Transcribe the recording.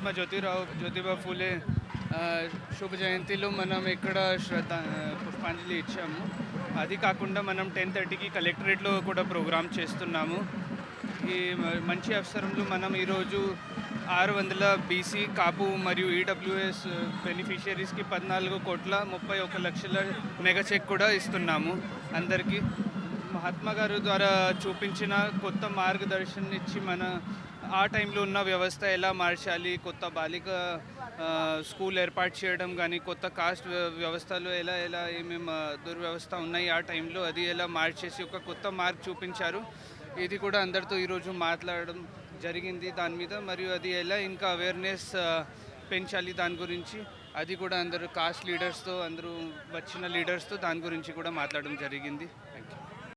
మహాత్మా జ్యోతిరావు జ్యోతిబా ఫూలే శుభ జయంతిలో మనం ఇక్కడ శ్రద్ధ పుష్పాంజలి ఇచ్చాము. అది కాకుండా మనం టెన్ థర్టీకి కలెక్టరేట్లో కూడా ప్రోగ్రామ్ చేస్తున్నాము. ఈ మంచి అవసరంలో మనం ఈరోజు ఆరు వందల బీసీ కాపు మరియు ఈడబ్ల్యూఎస్ బెనిఫిషియరీస్కి పద్నాలుగు కోట్ల ముప్పై ఒక లక్షల మెగా చెక్ కూడా ఇస్తున్నాము అందరికీ. మహాత్మా గారు ద్వారా చూపించిన కొత్త మార్గదర్శనం ఇచ్చి మన ఆ టైంలో ఉన్న వ్యవస్థ ఎలా మార్చాలి కొత్త బాలిక స్కూల్ ఏర్పాటు చేయడం కానీ కొత్త కాస్ట్ వ్యవస్థలు వ్యవస్థలో ఎలా ఎలా ఏమేమి దుర్వ్యవస్థ ఉన్నాయి ఆ టైంలో అది ఎలా మార్చేసి ఒక కొత్త మార్క్ చూపించారు. ఇది కూడా అందరితో ఈరోజు మాట్లాడడం జరిగింది దాని మీద. మరియు అది ఎలా ఇంకా అవేర్నెస్ పెంచాలి దాని గురించి అది కూడా అందరూ కాస్ట్ లీడర్స్తో అందరూ వచ్చిన లీడర్స్తో దాని గురించి కూడా మాట్లాడడం జరిగింది. Thank you